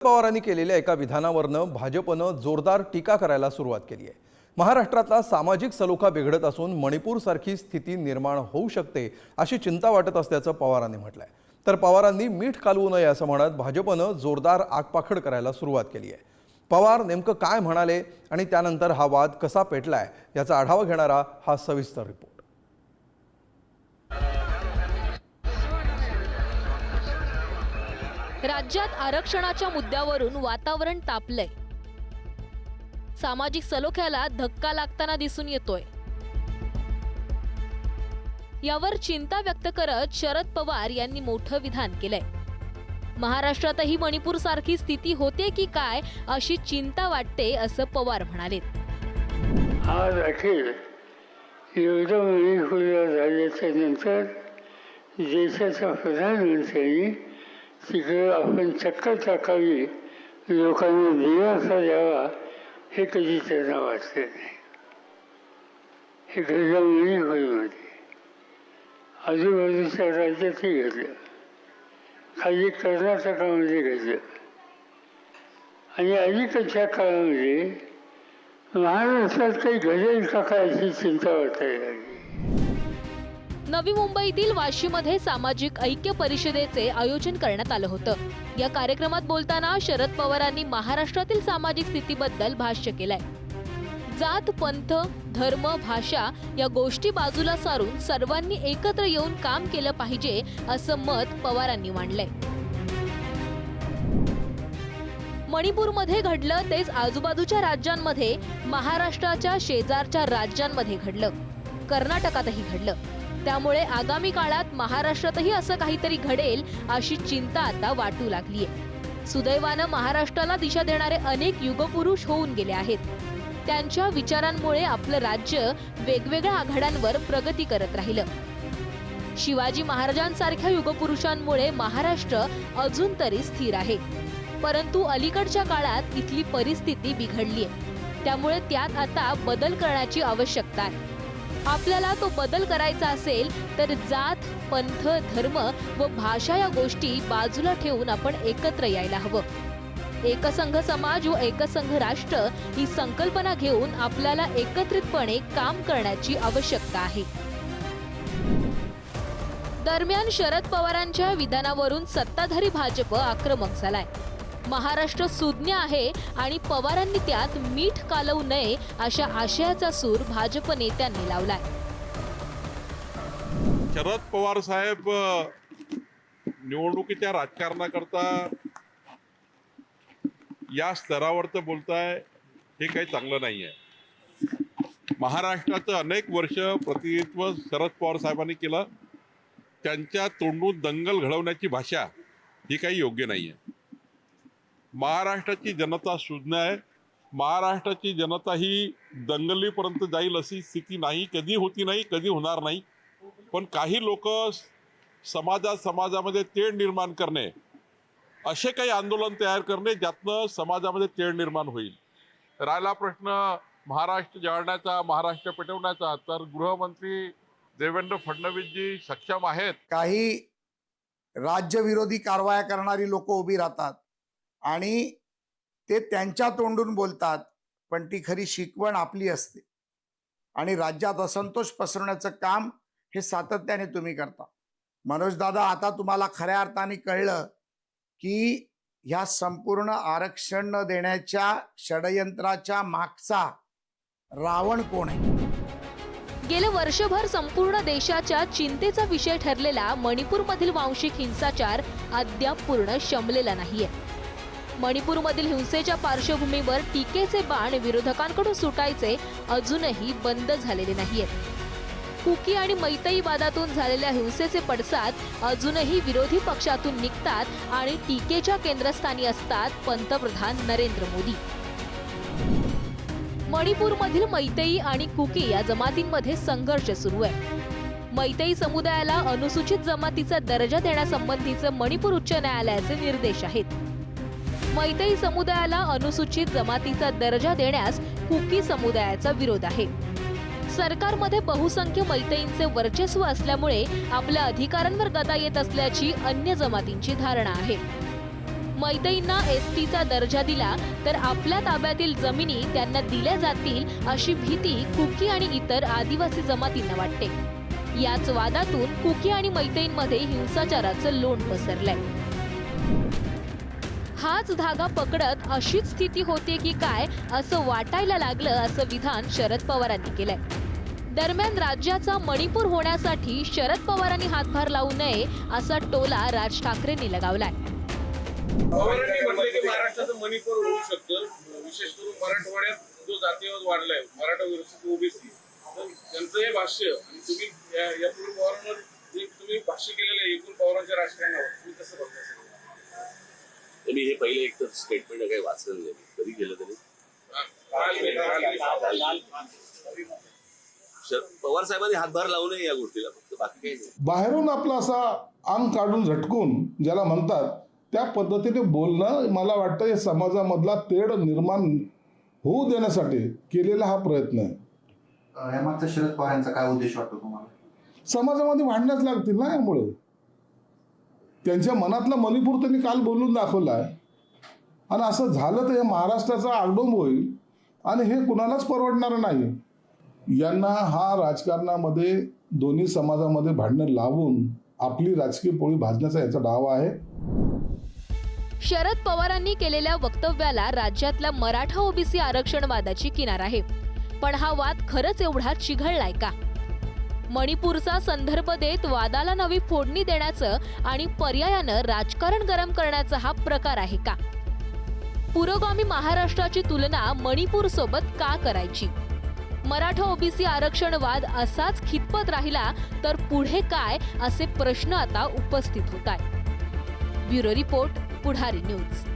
पवारांनी केलेल्या एका विधानावरनं भाजपनं जोरदार टीका करायला सुरुवात केली आहे. महाराष्ट्रातला सामाजिक सलोखा बिघडत असून मणिपूरसारखी स्थिती निर्माण होऊ शकते अशी चिंता वाटत असल्याचं पवारांनी म्हटलंय. तर पवारांनी मीठ कालवू नये असं म्हणत भाजपनं जोरदार आगपाखड करायला सुरुवात केली आहे. पवार नेमकं काय म्हणाले आणि त्यानंतर हा वाद कसा पेटलाय याचा आढावा घेणारा हा सविस्तर रिपोर्ट राज्यात आरक्षणाच्या मुद्द्यावरून वातावरण तापलंय. सामाजिक सलोख्याला धक्का लागताना दिसून येतोय. यावर चिंता व्यक्त करत शरद पवार यांनी मोठं विधान केलंय. महाराष्ट्रातही मणिपूर सारखी स्थिती होते की काय अशी चिंता वाटते असं पवार म्हणालेत. आज अखेर झाल्याच्यानंतर प्रधानमंत्र्यांनी तिकडं आपण चक्कर टाकावी लोकांना दिलासा द्यावा हे कधी त्यांना वाटले नाही. हे घडलं म्हणते आजूबाजूच्या राज्यातही घडलं. खाली कर्नाटकामध्ये घडलं. आणि अलीकडच्या काळामध्ये महाराष्ट्रात काही घडेल का काय अशी चिंता वाटायला लागली. नवी मुंबईतील वाशीमध्ये सामाजिक ऐक्य परिषदेचे आयोजन करण्यात आलं होतं. या कार्यक्रमात बोलताना शरद पवारांनी महाराष्ट्रातील सामाजिक स्थितीबद्दल भाष्य केलंय. जात पंथ धर्म भाषा या गोष्टी बाजूला सारून सर्वांनी एकत्र येऊन काम केलं पाहिजे असं मत पवारांनी मांडलंय. मणिपूरमध्ये घडलं तेच आजूबाजूच्या राज्यांमध्ये महाराष्ट्राच्या शेजारच्या राज्यांमध्ये घडलं. कर्नाटकातही घडलं. त्यामुळे आगामी काळात महाराष्ट्रातही असं काहीतरी घडेल अशी चिंता आता वाटू लागलीय. सुदैवानं महाराष्ट्राला दिशा देणारे अनेक युगपुरुष होऊन गेले आहेत. त्यांच्या विचारांमुळे आपलं राज्य वेगवेगळ्या आघाड्यांवर प्रगती करत राहिलं. शिवाजी महाराजांसारख्या युगपुरुषांमुळे महाराष्ट्र अजून तरी स्थिर आहे. परंतु अलीकडच्या काळात इथली परिस्थिती बिघडलीय. त्यामुळे त्यात आता बदल करण्याची आवश्यकता आहे. आपल्याला तो बदल करायचा असेल तर जात पंथ धर्म व भाषा या गोष्टी बाजूला ठेवून आपण एकत्र यायला हवं. एकसंघ समाज व एकसंघ राष्ट्र ही संकल्पना घेऊन आपल्याला एकत्रितपणे काम करण्याची आवश्यकता आहे. दरम्यान शरद पवारांच्या विधानावरून सत्ताधारी भाजप आक्रमक झालाय. महाराष्ट्र सुज्ञ आहे आणि पवारांनी त्यात मीठ कालवू नये अशा आशयाचा सूर भाजप नेत्यांनी लावलाय. शरद पवार साहेब निवडणुकीच्या राजकारणाकरता या स्तरावर तर बोलताय हे काही चांगलं नाही आहे. महाराष्ट्राचं अनेक वर्ष प्रतिनिधित्व शरद पवार साहेबांनी केलं. त्यांच्या तोंडून दंगल घडवण्याची भाषा ही काही योग्य नाही आहे. महाराष्ट्राची जनता शून्य आहे. महाराष्ट्राची जनता ही दंगलीपर्यंत जाईल अशी स्थिती नाही. कधी होती नाही कधी होणार नाही. पण काही लोक समाजात समाजामध्ये तेढ निर्माण करणे असे काही आंदोलन तयार करणे ज्यातनं समाजामध्ये तेढ निर्माण होईल. राहिला प्रश्न महाराष्ट्र जाळण्याचा महाराष्ट्र पेटवण्याचा. तर गृहमंत्री देवेंद्र फडणवीसजी सक्षम आहेत. काही राज्यविरोधी कारवाया करणारी लोक उभी राहतात. आणि ते त्यांच्या तोंडून बोलतात पण ती खरी शिकवण आपली असते. आणि राज्यात असंतोष पसरवण्याचं काम हे सातत्याने तुम्ही करता. मनोजदादा आता तुम्हाला खऱ्या अर्थाने कळलं की ह्या संपूर्ण आरक्षण न देण्याच्या षडयंत्राच्या मागचा रावण कोण आहे? गेलं वर्षभर संपूर्ण देशाच्या चिंतेचा विषय ठरलेला मणिपूरमधील वांशिक हिंसाचार अद्याप पूर्ण शमलेला नाहीये. मणिपूरमधील हिंसेच्या पार्श्वभूमीवर टीकेचे बाण विरोधकांकडून सुटायचे अजूनही बंद झालेले नाहीयेत. कुकी आणि मैतई वादातून झालेल्या हिंसेचे पडसाद अजूनही विरोधी पक्षातून निघतात आणि टीकेच्या केंद्रस्थानी असतात पंतप्रधान नरेंद्र मोदी. मणिपूरमधील मैतई आणि कुकी या जमातींमध्ये संघर्ष सुरू आहे. मैतई समुदायाला अनुसूचित जमातीचा दर्जा देण्यासंबंधीचे मणिपूर उच्च न्यायालयाचे निर्देश आहेत. मैतई समुदायाला अनुसूचित जमातीचा दर्जा देण्यास कुकी समुदायाचा विरोध आहे. सरकारमध्ये बहुसंख्य मैतईंचे वर्चस्व असल्यामुळे आपल्या अधिकारांवर गदा येत असल्याची अन्य जमातींची धारणा आहे. मैत्रींना एस टीचा दर्जा दिला तर आपल्या ताब्यातील जमिनी त्यांना दिल्या जातील अशी भीती कुकी आणि इतर आदिवासी जमातींना वाटते. याच वादातून कुकी आणि मैत्रींमध्ये हिंसाचाराचं लोण पसरलंय. हाच धागा पकडत अशीच स्थिती होते की काय असं वाटायला लागलं असं विधान शरद पवारांनी केलंय. दरम्यान राज्याचा मणिपूर होण्यासाठी शरद पवारांनी हातभार लावू नये असा टोला राज ठाकरेंनी लगावलाय. पवारांनी म्हटलं की महाराष्ट्राचं मणिपूर होऊ शकतं. विशेष करून मराठवाड्यात जो जातीवाद वाढलाय मराठा विरोधी ओबीसी त्यांचं हे भाष्य आणि तुम्ही या- यापूर्वी पवारांवर जे तुम्ही भाष्य केलेलं आहे एकूण पवारांच्या राजकारणावर तुम्ही कसं बघता सगळं? मी हे पहिले एक तर स्टेटमेंट काही वाचलेलं नाही कधी केलं तरी काल मी- काल मी- शरद पवार साहेबांनी हातभार लावू नये या गोष्टीला फक्त बाकी काही नाही. बाहेरून आपला असा अंग काढून झटकून ज्याला म्हणतात त्या पद्धतीने बोलणं मला वाटतं हे समाजामधला तेढ निर्माण होऊ देण्यासाठी केलेला हा प्रयत्न आहे. यामागचा शरद पवार यांचा काय उद्देश वाटतो तुम्हाला? समाजामध्ये भांडण्याच लागतील ना यामुळे. त्यांच्या मनातला मणिपूर त्यांनी काल बोलून दाखवला आहे आणि असं झालं तर हे महाराष्ट्राचा आगडोंब होईल. आणि हे कुणालाच परवडणार नाही. यांना हा राजकारणामध्ये दोन्ही समाजामध्ये भांडणं लावून आपली राजकीय पोळी भाजण्याचा याचा डाव आहे. शरद पवारांनी केलेल्या वक्तव्याला राज्यातल्या मराठा ओबीसी आरक्षण वादाची किनार आहे. पण हा वाद खरंच एवढा चिघळलाय का? मणिपूरचा संदर्भ देत वादाला नवी फोडणी देण्याचं आणि पर्यायानं राजकारण गरम करण्याचा हा प्रकार आहे का? पुरोगामी महाराष्ट्राची तुलना मणिपूर सोबत का करायची? मराठा ओबीसी आरक्षण वाद असाच खितपत राहिला तर पुढे काय असे प्रश्न आता उपस्थित होत आहेत ब्युरो रिपोर्ट पुढारी न्यूज.